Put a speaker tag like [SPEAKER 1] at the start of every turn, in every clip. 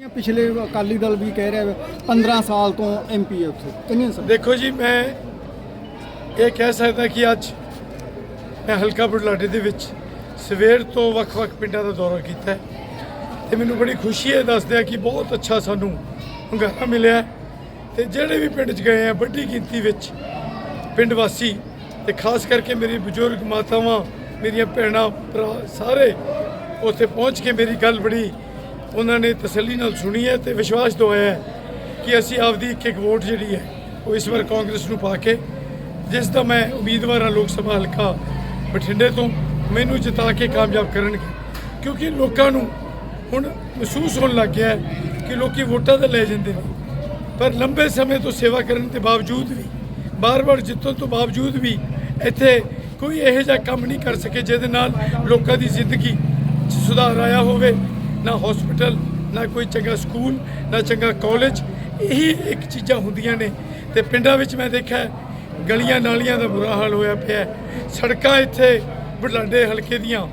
[SPEAKER 1] ਪਿਛਲੇ ਅਕਾਲੀ ਦਲ ਵੀ ਕਹਿ ਰਿਹਾ ਹੈ 15 ਸਾਲ ਤੋਂ ਐਮਪੀ ਹੈ ਉੱਥੇ। ਕਿੰਨੇ ਸਰ?
[SPEAKER 2] ਦੇਖੋ ਜੀ, ਮੈਂ ਇਹ ਕਹਿ ਸਕਦਾ ਕਿ ਅੱਜ ਮੈਂ ਹਲਕਾ ਬੁਢਲਾਡੇ ਦੇ ਵਿੱਚ ਸਵੇਰ ਤੋਂ ਵੱਖ-ਵੱਖ ਪਿੰਡਾਂ ਦਾ ਦੌਰਾ ਕੀਤਾ ਹੈ ਤੇ ਮੈਨੂੰ ਬੜੀ ਖੁਸ਼ੀ ਹੈ ਦੱਸਦਿਆਂ ਕਿ ਬਹੁਤ ਅੱਛਾ ਸਾਨੂੰ ਹੁੰਗਾਰਾ ਮਿਲਿਆ ਹੈ ਤੇ ਜਿਹੜੇ ਵੀ ਪਿੰਡ 'ਚ ਗਏ ਆ, ਵੱਡੀ ਗਿਣਤੀ ਵਿੱਚ ਪਿੰਡ ਵਾਸੀ ਤੇ ਖਾਸ ਕਰਕੇ ਮੇਰੀ ਬਜ਼ੁਰਗ ਮਾਤਾਵਾਂ, ਮੇਰੀਆਂ ਭੈਣਾਂ, ਭਰਾ ਸਾਰੇ ਉੱਥੇ ਪਹੁੰਚ ਕੇ ਮੇਰੀ ਗੱਲ ਬੜੀ ਉਹਨਾਂ ਨੇ ਤਸੱਲੀ ਨਾਲ ਸੁਣੀ ਹੈ ਤੇ ਵਿਸ਼ਵਾਸ ਦਵਾਇਆ ਕਿ ਅਸੀਂ ਆਪਦੀ ਇੱਕ ਇੱਕ ਵੋਟ ਜਿਹੜੀ ਹੈ ਉਹ ਇਸ ਵਾਰ ਕਾਂਗਰਸ ਨੂੰ ਪਾ ਕੇ, ਜਿਸ ਦਾ ਮੈਂ ਉਮੀਦਵਾਰ ਹਾਂ ਲੋਕ ਸਭਾ ਹਲਕਾ ਬਠਿੰਡੇ ਤੋਂ, ਮੈਨੂੰ ਜਿਤਾ ਕੇ ਕਾਮਯਾਬ ਕਰਨਗੇ। ਕਿਉਂਕਿ ਲੋਕਾਂ ਨੂੰ ਹੁਣ ਮਹਿਸੂਸ ਹੋਣ ਲੱਗ ਗਿਆ ਕਿ ਲੋਕੀ ਵੋਟਾਂ ਤਾਂ ਲੈ ਜਾਂਦੇ ਨੇ, ਪਰ ਲੰਬੇ ਸਮੇਂ ਤੋਂ ਸੇਵਾ ਕਰਨ ਦੇ ਬਾਵਜੂਦ ਵੀ, ਬਾਰ-ਬਾਰ ਜਿੱਤਣ ਤੋਂ ਬਾਵਜੂਦ ਵੀ ਇੱਥੇ ਕੋਈ ਇਹੋ ਜਿਹਾ ਕੰਮ ਨਹੀਂ ਕਰ ਸਕੇ ਜਿਹਦੇ ਨਾਲ ਲੋਕਾਂ ਦੀ ਜ਼ਿੰਦਗੀ ਸੁਧਾਰ ਆਇਆ ਹੋਵੇ। ਨਾ ਹਸਪੀਟਲ ਨਾ ਕੋਈ ਚੰਗਾ ਸਕੂਲ ਨਾ ਚੰਗਾ ਕਾਲਜ ਇਹੀ ਇੱਕ ਚੀਜ਼ਾਂ ਹੁੰਦੀਆਂ ਨੇ। ਤੇ ਪਿੰਡਾਂ ਵਿੱਚ ਮੈਂ ਦੇਖਿਆ ਗਲੀਆਂ ਨਾਲੀਆਂ ਦਾ ਬੁਰਾ ਹਾਲ ਹੋਇਆ ਪਿਆ। ਸੜਕਾਂ ਇੱਥੇ ਬੁਢਲਾਡੇ ਹਲਕੇ ਦੀਆਂ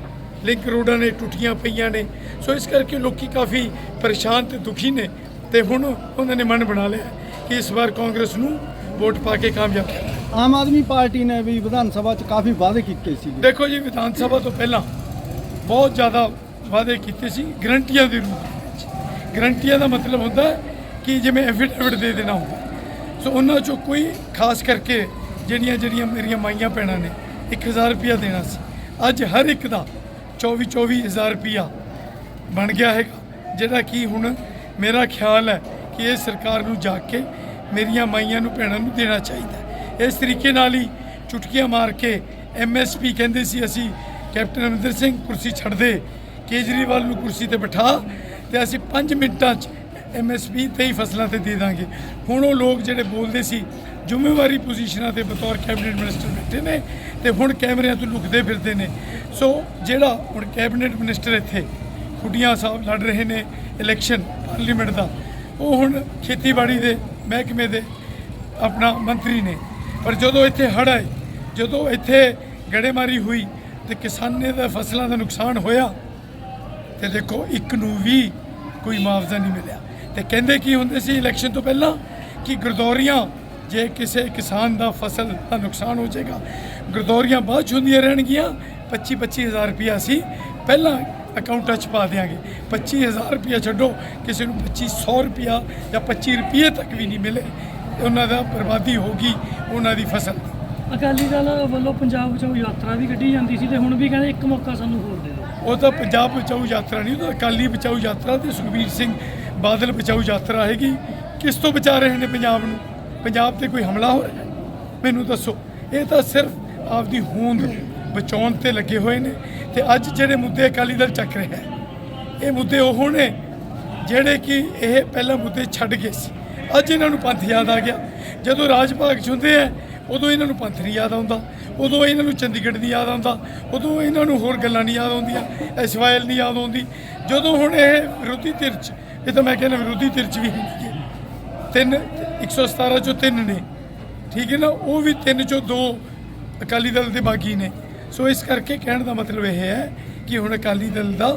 [SPEAKER 2] ਲਿੰਕ ਰੋਡਾਂ ਨੇ ਟੁੱਟੀਆਂ ਪਈਆਂ ਨੇ। ਸੋ ਇਸ ਕਰਕੇ ਲੋਕੀ ਕਾਫੀ ਪਰੇਸ਼ਾਨ ਤੇ ਦੁਖੀ ਨੇ। ਤੇ ਹੁਣ ਉਹਨਾਂ ਨੇ ਮਨ ਬਣਾ ਲਿਆ ਕਿ ਇਸ ਵਾਰ ਕਾਂਗਰਸ ਨੂੰ ਵੋਟ ਪਾ ਕੇ ਕਾਮਯਾਬ ਕਰਨਾ
[SPEAKER 1] ਆਮ ਆਦਮੀ ਪਾਰਟੀ ਨੇ ਵੀ ਵਿਧਾਨ ਸਭਾ 'ਚ ਕਾਫੀ ਵਾਅਦੇ ਕੀਤੇ ਸੀ
[SPEAKER 2] ਦੇਖੋ ਜੀ ਵਿਧਾਨ ਸਭਾ ਤੋਂ ਪਹਿਲਾਂ ਬਹੁਤ ਜ਼ਿਆਦਾ ਵਾਅਦੇ ਕੀਤੇ ਸੀ ਗਰੰਟੀਆਂ ਦੇ ਰੂਪ ਵਿੱਚ। ਗਰੰਟੀਆਂ ਦਾ ਮਤਲਬ ਹੁੰਦਾ ਕਿ ਜਿਵੇਂ ਐਫੀਡੇਵਿਟ ਦੇ ਦੇਣਾ ਹੁੰਦਾ ਸੋ ਉਹਨਾਂ ਚੋਂ ਕੋਈ ਖਾਸ ਕਰਕੇ ਜਿਹੜੀਆਂ ਜਿਹੜੀਆਂ ਮੇਰੀਆਂ ਮਾਈਆਂ ਭੈਣਾਂ ਨੇ 1000 ਰੁਪਇਆ ਦੇਣਾ ਸੀ। ਅੱਜ ਹਰ ਇੱਕ ਦਾ 24 24000 ਰੁਪਇਆ ਬਣ ਗਿਆ ਹੈਗਾ, ਜਿਹੜਾ ਕਿ ਹੁਣ ਮੇਰਾ ਖਿਆਲ ਹੈ ਕਿ ਇਹ ਸਰਕਾਰ ਨੂੰ ਜਾ ਕੇ ਮੇਰੀਆਂ ਮਾਈਆਂ ਨੂੰ ਭੈਣਾਂ ਨੂੰ ਦੇਣਾ ਚਾਹੀਦਾ ਇਸ ਤਰੀਕੇ ਨਾਲ ਹੀ ਚੁਟਕੀਆਂ ਮਾਰ ਕੇ ਐਮਐਸਪੀ ਕਹਿੰਦੇ ਸੀ ਅਸੀਂ, ਕੈਪਟਨ ਅਮਰਿੰਦਰ ਸਿੰਘ ਕੁਰਸੀ ਛੱਡਦੇ ਕੇਜਰੀਵਾਲ ਨੂੰ ਕੁਰਸੀ ਤੇ ਬਿਠਾ ਤੇ ਅਸੀਂ 5 ਮਿੰਟਾਂ 'ਚ ਐਮਐਸਪੀ 23 ਫਸਲਾਂ ਤੇ ਦੇ ਦਾਂਗੇ। ਹੁਣ ਉਹ ਲੋਕ ਜਿਹੜੇ ਬੋਲਦੇ ਸੀ, ਜ਼ਿੰਮੇਵਾਰੀ ਪੋਜੀਸ਼ਨਾਂ ਤੇ ਬਤੌਰ ਕੈਬਨਿਟ ਮਿਨਿਸਟਰ ਬੈਠੇ ਨੇ ਤੇ ਹੁਣ ਕੈਮਰਿਆਂ ਤੋਂ ਲੁਕਦੇ ਫਿਰਦੇ ਨੇ। ਸੋ ਜਿਹੜਾ ਹੁਣ ਕੈਬਨਿਟ ਮਿਨਿਸਟਰ ਇੱਥੇ ਖੁੱਡੀਆਂ ਸਾਹਿਬ ਲੜ ਰਹੇ ਨੇ ਇਲੈਕਸ਼ਨ ਪਾਰਲੀਮੈਂਟ ਦਾ, ਉਹ ਹੁਣ ਖੇਤੀਬਾੜੀ ਦੇ ਮਹਿਕਮੇ ਦੇ ਆਪਣਾ ਮੰਤਰੀ ਨੇ। ਪਰ ਜਦੋਂ ਇੱਥੇ ਹੜ੍ਹ ਆਏ, ਜਦੋਂ ਇੱਥੇ ਗੜੇਮਾਰੀ ਹੋਈ ਤੇ ਕਿਸਾਨੇ ਦਾ ਫਸਲਾਂ ਦਾ ਨੁਕਸਾਨ ਹੋਇਆ ਤੇ ਦੇਖੋ, ਇੱਕ ਨੂੰ ਵੀ ਕੋਈ ਮੁਆਵਜ਼ਾ ਨਹੀਂ ਮਿਲਿਆ। ਤੇ ਕਹਿੰਦੇ ਕੀ ਹੁੰਦੇ ਸੀ ਇਲੈਕਸ਼ਨ ਤੋਂ ਪਹਿਲਾਂ? ਕਿ ਗਰਦੌਰੀਆਂ, ਜੇ ਕਿਸੇ ਕਿਸਾਨ ਦਾ ਫਸਲ ਦਾ ਨੁਕਸਾਨ ਹੋ ਜਾਏਗਾ, ਗਰਦੌਰੀਆਂ ਬਾਅਦ 'ਚ ਹੁੰਦੀਆਂ ਰਹਿਣਗੀਆਂ। 25 25000 ਰੁਪਇਆ ਸੀ ਪਹਿਲਾਂ ਅਕਾਊਂਟਾਂ 'ਚ ਪਾ ਦਿਆਂਗੇ। 25000 ਰੁਪਇਆ ਛੱਡੋ, ਕਿਸੇ ਨੂੰ 2500 ਰੁਪਇਆ ਜਾਂ 25 ਰੁਪਏ ਤੱਕ ਵੀ ਨਹੀਂ ਮਿਲੇ। ਉਹਨਾਂ ਦਾ ਬਰਬਾਦੀ ਹੋਗੀ ਉਹਨਾਂ ਦੀ ਫਸਲ।
[SPEAKER 3] ਅਕਾਲੀ ਦਲ ਵੱਲੋਂ ਪੰਜਾਬ 'ਚੋਂ ਯਾਤਰਾ ਵੀ ਕੱਢੀ ਜਾਂਦੀ ਸੀ ਤੇ ਹੁਣ ਵੀ ਕਹਿੰਦੇ ਇੱਕ ਮੌਕਾ ਸਾਨੂੰ ਹੋਰ ਦੇ ਦਿਓ।
[SPEAKER 2] ਉਹ ਤਾਂ ਪੰਜਾਬ ਬਚਾਊ ਯਾਤਰਾ ਨਹੀਂ, ਉਹ ਤਾਂ ਅਕਾਲੀ ਬਚਾਊ ਯਾਤਰਾ ਤੇ ਸੁਖਬੀਰ ਸਿੰਘ ਬਾਦਲ ਬਚਾਊ ਯਾਤਰਾ ਹੈਗੀ। ਕਿਸ ਤੋਂ ਬਚਾ ਰਹੇ ਨੇ ਪੰਜਾਬ ਨੂੰ? ਪੰਜਾਬ ਤੇ ਕੋਈ ਹਮਲਾ ਹੋ ਰਿਹਾ? ਮੈਨੂੰ ਦੱਸੋ। ਇਹ ਤਾਂ ਸਿਰਫ ਆਪਦੀ ਹੋਂਦ ਬਚਾਉਣ ਤੇ ਲੱਗੇ ਹੋਏ ਨੇ ਤੇ ਅੱਜ ਜਿਹੜੇ ਮੁੱਦੇ ਅਕਾਲੀ ਦਲ ਚੱਕ ਰਿਹਾ ਹੈ, ਇਹ ਮੁੱਦੇ ਉਹ ਨੇ ਜਿਹੜੇ ਕਿ ਇਹ ਪਹਿਲਾਂ ਮੁੱਦੇ ਛੱਡ ਗਏ ਸੀ। ਅੱਜ ਇਹਨਾਂ ਨੂੰ ਪੰਥ ਯਾਦ ਆ ਗਿਆ। ਜਦੋਂ ਰਾਜ ਭਾਗ 'ਚ ਹੁੰਦੇ ਆ ਉਦੋਂ ਇਹਨਾਂ ਨੂੰ ਪੰਥ ਨਹੀਂ ਯਾਦ ਆਉਂਦਾ, ਉਦੋਂ ਇਹਨਾਂ ਨੂੰ ਚੰਡੀਗੜ੍ਹ ਨਹੀਂ ਯਾਦ ਆਉਂਦਾ, ਉਦੋਂ ਇਹਨਾਂ ਨੂੰ ਹੋਰ ਗੱਲਾਂ ਨਹੀਂ ਯਾਦ ਆਉਂਦੀਆਂ ਐਸਵਾਈਐਲ ਨਹੀਂ ਯਾਦ ਆਉਂਦੀ। ਜਦੋਂ ਹੁਣ ਇਹ ਵਿਰੋਧੀ ਧਿਰ 'ਚ, ਇਹ ਤਾਂ ਮੈਂ ਕਹਿੰਦਾ ਵਿਰੋਧੀ ਧਿਰ 'ਚ ਵੀ ਨਹੀਂ ਹੈ। ਤਿੰਨ 117 ਚੋਂ ਤਿੰਨ ਨੇ। ਠੀਕ ਹੈ ਨਾ, ਉਹ ਵੀ ਤਿੰਨ ਚੋਂ ਦੋ ਅਕਾਲੀ ਦਲ ਦੇ ਬਾਗੀ ਨੇ। ਸੋ ਇਸ ਕਰਕੇ ਕਹਿਣ ਦਾ ਮਤਲਬ ਇਹ ਹੈ ਕਿ ਹੁਣ ਅਕਾਲੀ ਦਲ ਦਾ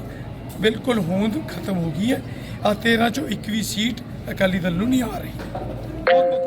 [SPEAKER 2] ਬਿਲਕੁਲ ਹੋਂਦ ਖਤਮ ਹੋ ਗਈ ਹੈ। ਆ 13 ਚੋਂ ਇੱਕ ਵੀ ਸੀਟ ਅਕਾਲੀ ਦਲ ਨੂੰ ਨਹੀਂ ਆ ਰਹੀ।